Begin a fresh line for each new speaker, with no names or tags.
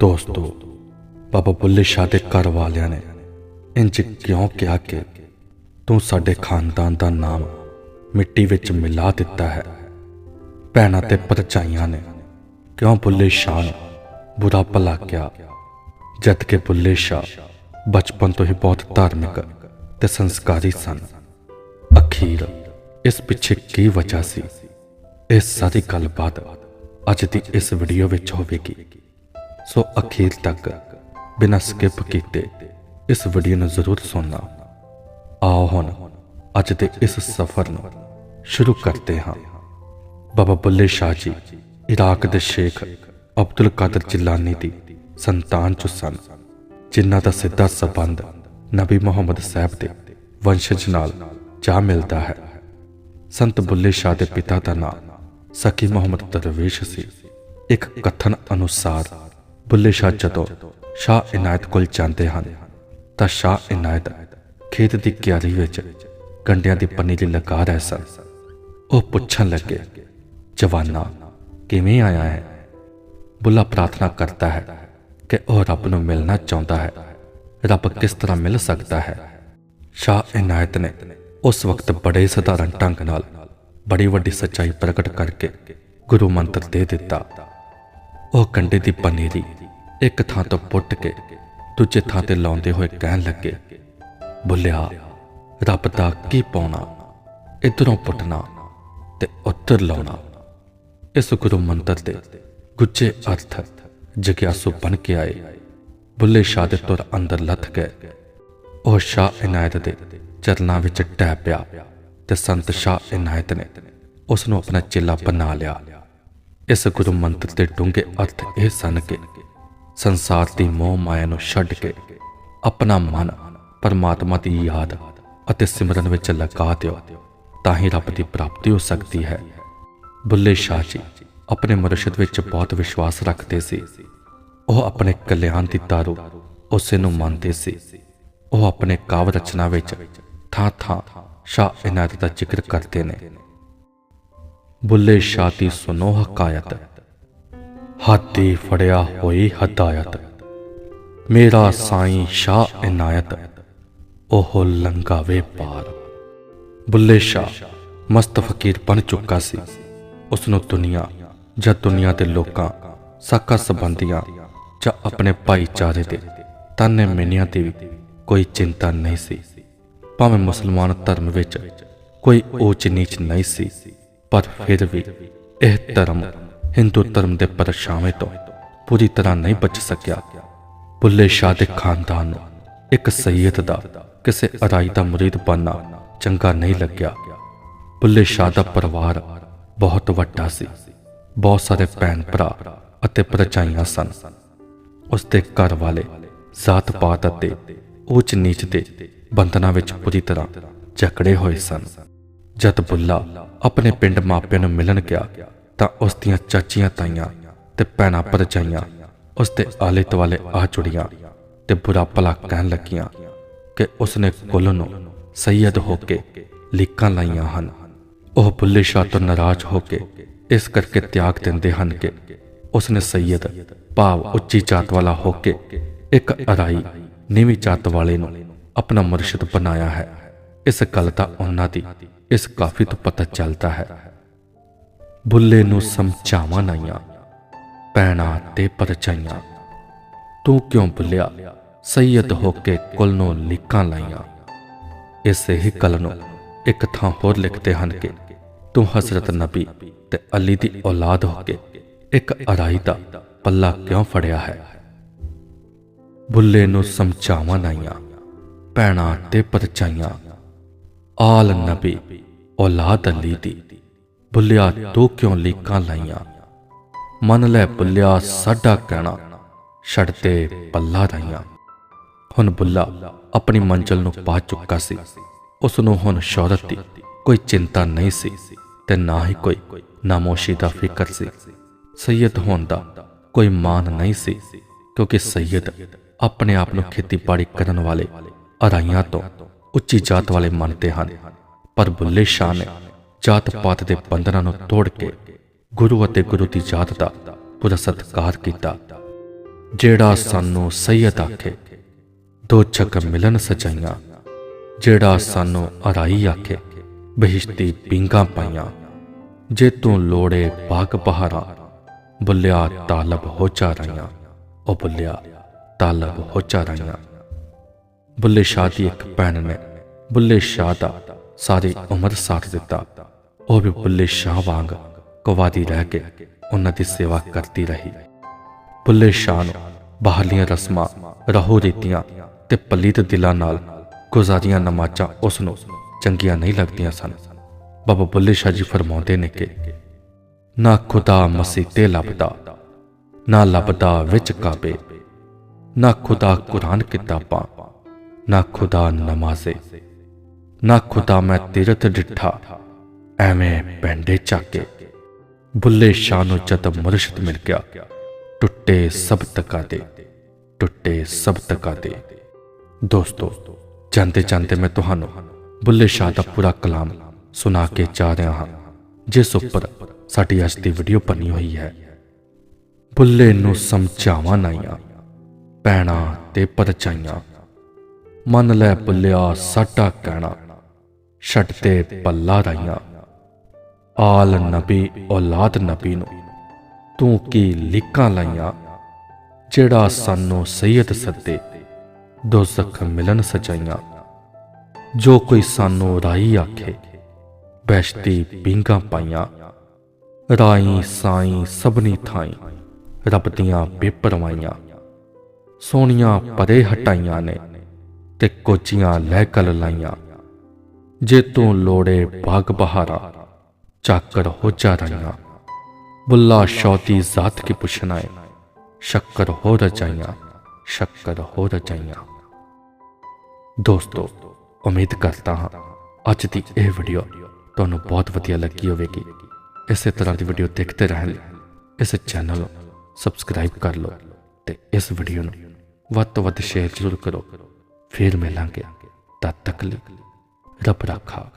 ਦੋਸਤੋ, ਬਾਬਾ ਬੁੱਲੇ ਸ਼ਾਹ ਦੇ ਘਰ ਵਾਲਿਆਂ ਨੇ ਇੰਜ ਕਿਉਂ ਕਿਹਾ ਕਿ ਤੂੰ ਸਾਡੇ ਖਾਨਦਾਨ ਦਾ ਨਾਮ ਮਿੱਟੀ ਵਿੱਚ ਮਿਲਾ ਦਿੱਤਾ ਹੈ? ਭੈਣਾਂ ਤੇ ਪਰਚਾਈਆਂ ਨੇ ਕਿਉਂ ਬੁੱਲੇ ਸ਼ਾਹ ਨੂੰ ਬੁਰਾ ਭਲਾ ਕਿਹਾ? ਜਦ ਕਿ ਬੁੱਲੇ ਸ਼ਾਹ ਬਚਪਨ ਤੋਂ ਹੀ ਬਹੁਤ ਧਾਰਮਿਕ ਤੇ ਸੰਸਕਾਰੀ ਸਨ। ਅਖੀਰ ਇਸ ਪਿੱਛੇ ਕੀ ਵਜ੍ਹਾ ਸੀ? ਇਹ ਸਾਰੀ ਗੱਲਬਾਤ ਅੱਜ ਦੀ ਇਸ ਵੀਡੀਓ ਵਿੱਚ ਹੋਵੇਗੀ। ਸੋ ਅਖੀਰ ਤੱਕ ਬਿਨਾਂ ਸਕਿਪ ਕੀਤੇ ਇਸ ਵੀਡੀਓ ਨੂੰ ਜ਼ਰੂਰ ਸੁਣਨਾ। ਆਓ ਹੁਣ ਅੱਜ ਦੇ ਇਸ ਸਫ਼ਰ ਨੂੰ ਸ਼ੁਰੂ ਕਰਦੇ ਹਾਂ। ਬਾਬਾ ਬੁੱਲੇ ਸ਼ਾਹ ਜੀ, ਇਰਾਕ ਦੇ ਸ਼ੇਖ ਅਬਦੁਲ ਕਾਦਰ ਜਿਲਾਨੀ ਦੀ ਸੰਤਾਨ ਚੋਂ ਸਨ, ਜਿਨ੍ਹਾਂ ਦਾ ਸਿੱਧਾ ਸਬੰਧ ਨਬੀ ਮੁਹੰਮਦ ਸਾਹਿਬ ਦੇ ਵੰਸ਼ਜ ਨਾਲ ਜਾ ਮਿਲਦਾ ਹੈ। ਸੰਤ ਬੁੱਲੇ ਸ਼ਾਹ ਦੇ ਪਿਤਾ ਦਾ ਨਾਮ ਸਕੀ ਮੁਹੰਮਦ ਦਰਵੇਸ਼ ਸੀ। ਇੱਕ ਕਥਨ ਅਨੁਸਾਰ ਬੁੱਲੇ ਸ਼ਾਹ ਜਦੋਂ ਸ਼ਾਹ ਇਨਾਇਤ ਕੋਲ ਜਾਂਦੇ ਹਨ, ਤਾਂ ਸ਼ਾਹ ਇਨਾਇਤ ਖੇਤ ਦੀ ਕਿਆਰੀ ਵਿੱਚ ਗੰਡਿਆਂ ਦੀ ਪਨੀਰੀ ਲਗਾ ਰਹੇ ਸਨ। ਉਹ ਪੁੱਛਣ ਲੱਗੇ, ਜਵਾਨਾ, ਕਿਵੇਂ ਆਇਆ ਹੈ? ਬੁੱਲਾ ਪ੍ਰਾਰਥਨਾ ਕਰਦਾ ਹੈ ਕਿ ਉਹ ਰੱਬ ਨੂੰ ਮਿਲਣਾ ਚਾਹੁੰਦਾ ਹੈ। ਰੱਬ ਕਿਸ ਤਰ੍ਹਾਂ ਮਿਲ ਸਕਦਾ ਹੈ? ਸ਼ਾਹ ਇਨਾਇਤ ਨੇ ਉਸ ਵਕਤ ਬੜੇ ਸਧਾਰਨ ਢੰਗ ਨਾਲ ਬੜੀ ਵੱਡੀ ਸੱਚਾਈ ਪ੍ਰਗਟ ਕਰਕੇ ਗੁਰੂ ਮੰਤਰ ਦੇ ਦਿੱਤਾ। ਉਹ ਕੰਡੇ ਦੀ ਪਨੀਰੀ ਇੱਕ ਥਾਂ ਤੋਂ ਪੁੱਟ ਕੇ ਦੂਜੇ ਥਾਂ ਤੇ ਲਾਉਂਦੇ ਹੋਏ ਕਹਿਣ ਲੱਗੇ, ਬੁੱਲਿਆ, ਰੱਬ ਦਾ ਕੀ ਪਾਉਣਾ? ਇਧਰੋਂ ਪੁੱਟਣਾ ਤੇ ਉੱਧਰ ਲਾਉਣਾ। ਇਸ ਗੁਰੂ ਮੰਤਰ ਦੇ ਗੁੱਝੇ ਅਰਥ ਜਗਿਆਸੂ ਬਣ ਕੇ ਆਏ। ਬੁੱਲੇ ਸ਼ਾਹ ਦੇ ਤੁਰ ਅੰਦਰ ਲੱਥ ਗਏ। ਉਹ ਸ਼ਾਹ ਇਨਾਇਤ ਦੇ ਚਰਨਾਂ ਵਿੱਚ ਟਹਿ ਪਿਆ ਤੇ ਸੰਤ ਸ਼ਾਹ ਇਨਾਇਤ ਨੇ ਉਸ ਨੂੰ ਆਪਣਾ ਚੇਲਾ ਬਣਾ ਲਿਆ। ਇਸ ਗੁਰੂ ਮੰਤਰ ਦੇ ਡੂੰਘੇ ਅਰਥ ਇਹ ਸਨ ਕਿ ਸੰਸਾਰ ਦੀ ਮੋਹ ਮਾਇਆ ਨੂੰ ਛੱਡ ਕੇ ਆਪਣਾ ਮਨ ਪਰਮਾਤਮਾ ਦੀ ਯਾਦ ਅਤੇ ਸਿਮਰਨ ਵਿੱਚ ਲਗਾ ਦਿਓ, ਤਾਂ ਹੀ ਰੱਬ ਦੀ ਪ੍ਰਾਪਤੀ ਹੋ ਸਕਦੀ ਹੈ। ਬੁੱਲੇ ਸ਼ਾਹ ਜੀ ਆਪਣੇ ਮੁਰਸ਼ਿਦ ਵਿੱਚ ਬਹੁਤ ਵਿਸ਼ਵਾਸ ਰੱਖਦੇ ਸੀ। ਉਹ ਆਪਣੇ ਕਲਿਆਣ ਦੀ ਤਾਰੂ ਉਸੇ ਨੂੰ ਮੰਨਦੇ ਸੀ। ਉਹ ਆਪਣੇ ਕਾਵ ਰਚਨਾ ਵਿੱਚ ਥਾਂ ਥਾਂ ਸ਼ਾਹ ਇਨਾਇਤ ਦਾ ਜ਼ਿਕਰ ਕਰਦੇ ਨੇ। ਬੁੱਲੇ ਸ਼ਾਹ ਦੀ ਸੁਨੋ ਹਕਾਇਤ ਹਾਥੀ ਫੜਿਆ ਹੋਈ ਹਦਾਇਤ। ਮੇਰਾ ਸਾਈਂ ਸ਼ਾਹ ਇਨਾਇਤ, ਉਹ ਲੰਗਾਵੇ ਪਾਰ। ਬੁੱਲੇ ਸ਼ਾਹ, ਮਸਤ ਫਕੀਰ ਬਣ ਚੁੱਕਾ ਸੀ। ਉਸ ਨੂੰ ਦੁਨੀਆ ਜਾਂ ਦੁਨੀਆ ਦੇ ਲੋਕਾਂ, ਸਾਕਾ ਸੰਬੰਧੀਆਂ ਜਾਂ ਆਪਣੇ ਭਾਈਚਾਰੇ ਦੇ ਤਾਨੇ ਮਿੰਨਿਆਂ ਦੀ ਵੀ ਕੋਈ ਚਿੰਤਾ ਨਹੀਂ ਸੀ। ਭਾਵੇਂ ਮੁਸਲਮਾਨ ਧਰਮ ਵਿੱਚ ਕੋਈ ਉੱਚ ਨੀਚ ਨਹੀਂ ਸੀ, ਪਰ ਫਿਰ ਵੀ ਇਹ ਧਰਮ ਹਿੰਦੂ ਧਰਮ ਦੇ ਪਰਛਾਵੇਂ ਤੋਂ ਪੂਰੀ ਤਰ੍ਹਾਂ ਨਹੀਂ ਬਚ ਸਕਿਆ। ਬੁੱਲੇ ਸ਼ਾਹ ਦੇ ਖਾਨਦਾਨ ਨੂੰ ਇੱਕ ਸੈਯਦ ਦਾ ਕਿਸੇ ਅਰਾਈ ਦਾ ਮੁਰੀਦ ਬਣਨਾ ਚੰਗਾ ਨਹੀਂ ਲੱਗਿਆ। ਬੁੱਲੇ ਸ਼ਾਹ ਦਾ ਪਰਿਵਾਰ ਬਹੁਤ ਵੱਡਾ ਸੀ। ਬਹੁਤ ਸਾਰੇ ਭੈਣ ਭਰਾ ਅਤੇ ਭਰਜਾਈਆਂ ਸਨ। ਉਸ ਦੇ ਘਰ ਵਾਲੇ ਜ਼ਾਤ ਪਾਤ ਅਤੇ ਉੱਚ ਨੀਚ ਦੇ ਬੰਧਨਾਂ ਵਿੱਚ ਪੂਰੀ ਤਰ੍ਹਾਂ ਜਕੜੇ ਹੋਏ ਸਨ। ਜਦ ਬੁੱਲਾ ਆਪਣੇ ਪਿੰਡ ਮਾਪਿਆਂ ਨੂੰ ਮਿਲਣ ਗਿਆ ਤਾਂ ਉਸ ਦੀਆਂ ਚਾਚੀਆਂ ਤਾਈਆਂ ਤੇ ਭੈਣਾਂ ਪਰਚਾਈਆਂ ਉਸ ਦੇ ਆਲੇ ਦੁਆਲੇ ਆ ਜੁੜੀਆਂ ਤੇ ਬੁਰਾ ਭਲਾ ਕਹਿਣ ਲੱਗੀਆਂ ਕਿ ਉਸਨੇ ਕੁੱਲ ਨੂੰ ਸੈਯਦ ਹੋ ਕੇ ਲੀਕਾਂ ਲਾਈਆਂ ਹਨ। ਉਹ ਬੁੱਲੇ ਸ਼ਾਹ ਤੋਂ ਨਾਰਾਜ਼ ਹੋ ਕੇ ਇਸ ਕਰਕੇ ਤਿਆਗ ਦਿੰਦੇ ਹਨ ਕਿ ਉਸਨੇ ਸੈਯਦ ਭਾਵ ਉੱਚੀ ਜਾਤ ਵਾਲਾ ਹੋ ਕੇ ਇੱਕ ਅਰਾਈ ਨੀਵੀਂ ਜਾਤ ਵਾਲੇ ਨੂੰ ਆਪਣਾ ਮੁਰਸ਼ਿਦ ਬਣਾਇਆ ਹੈ। ਇਸ ਗੱਲ ਦਾ ਉਹਨਾਂ ਦੀ ਇਸ ਕਾਫੀ ਤੋਂ ਪਤਾ ਚੱਲਦਾ ਹੈ। ਬੁੱਲੇ ਨੂੰ ਸਮਝਾਵਾਂ ਨਾਈਆਂ, ਪੈਣਾ ਤੇ ਪਰਚਾਈਆਂ। ਤੂੰ ਕਿਉਂ ਭੁੱਲਿਆ ਸੈਯਦ ਹੋ ਕੇ ਕੁਲ ਨੂੰ ਲਿਕਾਂ ਲਾਈਆਂ। ਇਸੇ ਹੀ ਗੱਲ ਨੂੰ ਇੱਕ ਥਾਂ ਹੋਰ ਲਿਖਦੇ ਹਨ ਕਿ ਤੂੰ ਹਜ਼ਰਤ ਨਬੀ ਤੇ ਅਲੀ ਦੀ ਔਲਾਦ ਹੋ ਕੇ ਇੱਕ ਅੜਾਈ ਦਾ ਪੱਲਾ ਕਿਉਂ ਫੜਿਆ ਹੈ? ਬੁੱਲੇ ਨੂੰ ਸਮਝਾਵਾਂ ਨਾਈਆਂ, ਪੈਣਾ ਤੇ ਪਰਚਾਈਆਂ। ਆਲ ਨਬੀ ਔਲਾਦ ਅਲੀ ਦੀ ਬੁੱਲਿਆ ਤੂੰ ਕਿਉਂ ਲੀਕਾਂ ਲਾਈਆਂ? ਮੰਨ ਲੈ ਬੁੱਲਿਆ ਸਾਡਾ ਕਹਿਣਾ, ਛੱਡ ਤੇ ਪੱਲਾ ਰਾਈਆਂ। ਹੁਣ ਬੁੱਲਾ ਆਪਣੀ ਮੰਜ਼ਲ ਨੂੰ ਪਾ ਚੁੱਕਾ ਸੀ। ਉਸ ਨੂੰ ਹੁਣ ਸ਼ੌਹਰਤ ਦੀ ਕੋਈ ਚਿੰਤਾ ਨਹੀਂ ਸੀ ਤੇ ਨਾ ਹੀ ਕੋਈ ਨਾਮੋਸ਼ੀ ਦਾ ਫਿਕਰ ਸੀ। ਸੈਯਦ ਹੋਣ ਦਾ ਕੋਈ ਮਾਨ ਨਹੀਂ ਸੀ ਕਿਉਂਕਿ ਸੈਯਦ ਆਪਣੇ ਆਪ ਨੂੰ ਖੇਤੀਬਾੜੀ ਕਰਨ ਵਾਲੇ ਅਰਾਈਆਂ ਤੋਂ ਉੱਚੀ ਜਾਤ ਵਾਲੇ ਮੰਨਦੇ ਹਨ। ਪਰ ਬੁੱਲੇ ਸ਼ਾਹ ਨੇ ਜਾਤ ਪਾਤ ਦੇ ਬੰਧਨਾਂ ਨੂੰ ਤੋੜ ਕੇ ਗੁਰੂ ਅਤੇ ਗੁਰੂ ਦੀ ਜਾਤ ਦਾ ਪੂਰਾ ਸਤਿਕਾਰ ਕੀਤਾ, ਜਿਹੜਾ ਸਾਨੂੰ ਸੈਯਦ ਆਖੇ, ਦੋ ਚੱਕ ਮਿਲਨ ਸਚਾਈਆਂ ਜਿਹੜਾ ਸਾਨੂੰ ਅਰਾਈ ਆਖੇ, ਬਹਿਸ਼ਤੀ ਪਿੰਗਾ ਪਾਈਆਂ, ਜੇ ਤੂੰ ਲੋੜੇ ਬਾਗ ਬਹਾਰਾਂ, ਬੁੱਲਿਆ ਤਾਲਬ ਹੋ ਚਾ ਚਾਰਾਈਆਂ ਉਹ ਬੁੱਲਿਆ ਤਾਲਬ ਹੋ ਚਾ ਚਾਰਾਈਆਂ ਬੁੱਲੇ ਸ਼ਾਹ ਦੀ ਇੱਕ ਭੈਣ ਨੇ ਬੁੱਲੇ ਸ਼ਾਹ ਦਾ ਸਾਰੀ ਉਮਰ ਸਾਥ ਦਿੱਤਾ। ਉਹ ਵੀ ਬੁੱਲੇ ਸ਼ਾਹ ਵਾਂਗ ਕੁਵਾਦੀ ਰਹਿ ਕੇ ਉਹਨਾਂ ਦੀ ਸੇਵਾ ਕਰਦੀ ਰਹੀ। ਬੁੱਲੇ ਸ਼ਾਹ ਨੂੰ ਬਾਹਰਲੀਆਂ ਰਸਮਾਂ, ਰਹੋ ਰੀਤੀਆਂ ਤੇ ਪਲੀਤ ਦਿਲਾਂ ਨਾਲ ਗੁਜ਼ਾਰੀਆਂ ਨਮਾਜ਼ਾਂ ਉਸ ਨੂੰ ਚੰਗੀਆਂ ਨਹੀਂ ਲੱਗਦੀਆਂ ਸਨ। ਬਾਬਾ ਬੁੱਲੇ ਸ਼ਾਹ ਜੀ ਫਰਮਾਉਂਦੇ ਨੇ ਕਿ ਨਾ ਖੁਦਾ ਮਸੀਤੇ ਲੱਭਦਾ, ਨਾ ਲੱਭਦਾ ਵਿੱਚ ਕਾਬੇ, ਨਾ ਖੁਦਾ ਕੁਰਾਨ ਕਿਤਾਬਾਂ, ਨਾ ਖੁਦਾ ਨਮਾਜ਼ੇ, ਨਾ ਖੁਦਾ ਮੈਂ ਤੀਰਥ ਡਿੱਠਾ ਐਵੇਂ ਪੈਂਡੇ ਚਾਕੇ ਬੁੱਲੇ ਸ਼ਾਹ ਨੂੰ ਜਦ ਮੁਰਸ਼ਿਦ ਮਿਲ ਗਿਆ, ਟੁੱਟੇ ਸਭ ਤਕਾ ਦੇ ਟੁੱਟੇ ਸਭ ਤਕਾ ਦੇ ਦੋਸਤੋ, ਜਾਂਦੇ ਜਾਂਦੇ ਮੈਂ ਤੁਹਾਨੂੰ ਬੁੱਲੇ ਸ਼ਾਹ ਦਾ ਪੂਰਾ ਕਲਾਮ ਸੁਣਾ ਕੇ ਜਾ ਰਿਹਾ ਹਾਂ, ਜਿਸ ਉੱਪਰ ਸਾਡੀ ਅੱਜ ਦੀ ਵੀਡੀਓ ਬਣੀ ਹੋਈ ਹੈ। ਬੁੱਲੇ ਨੂੰ ਸਮਝਾਵਾਂ ਨਾਈਆਂ ਪੈਣਾ ਤੇ ਪਰਚਾਈਆਂ। ਮੰਨ ਲੈ ਬੁੱਲਿਆ ਸਾਡਾ ਕਹਿਣਾ, ਛੱਡ ਤੇ ਪੱਲਾ ਰਾਈਆਂ। ਆਲ ਨਬੀ ਔਲਾਦ ਨਬੀ ਨੂੰ, ਤੂੰ ਕੀ ਲਿਕਾਂ ਲਾਈਆਂ, ਜਿਹੜਾ ਸਾਨੂੰ ਸੈਯਦ ਸੱਦੇ, ਦੋਜ਼ਖ ਮਿਲਨ ਸਜਾਈਆਂ? ਜੋ ਕੋਈ ਸਾਨੂੰ ਰਾਈ ਆਖੇ ਬੈਸ਼ਤੀ ਬਿੰਗਾ ਪਾਈਆਂ, ਰਾਈ ਸਾਈ ਸਭਨੀ ਥਾਈ ਰੱਬ ਦੀਆਂ ਬੇਪਰਵਾਈਆਂ ਸੋਹਣੀਆਂ ਪਰੇ ਹਟਾਈਆਂ ਨੇ ਤੇ ਕੋਚੀਆਂ ਲੈ ਕਲ ਲਾਈਆਂ। ਜੇ ਤੂੰ ਲੋੜੇ ਬਾਗ ਬਹਾਰਾ ਚਾਕਰ ਹੋ ਜਾ ਰਹੀਆਂ ਬੁੱਲਾ ਸ਼ੌਤੀ ਜ਼ਾਤ ਕੀ ਪੁੱਛਣਾ ਹੈ ਸ਼ੱਕਰ ਹੋ ਰਜਾਈਆਂ ਸ਼ੱਕਰ ਹੋ ਦੋਸਤੋ ਉਮੀਦ ਕਰਦਾ ਹਾਂ ਅੱਜ ਦੀ ਇਹ ਵੀਡੀਓ ਤੁਹਾਨੂੰ ਬਹੁਤ ਵਧੀਆ ਲੱਗੀ ਹੋਵੇਗੀ ਇਸੇ ਤਰ੍ਹਾਂ ਦੀ ਵੀਡੀਓ ਦੇਖਦੇ ਰਹਿਣ ਲਈ ਇਸ ਚੈਨਲ ਨੂੰ ਸਬਸਕ੍ਰਾਈਬ ਕਰ ਲਓ ਤੇ ਇਸ ਵੀਡੀਓ ਨੂੰ ਵੱਧ ਤੋਂ ਵੱਧ ਸ਼ੇਅਰ ਜ਼ਰੂਰ ਕਰੋ ਫਿਰ ਮਿਲਾਂਗੇ ਤਦ ਤੱਕ ਲਈ ਰੱਬ ਰਾਖਾ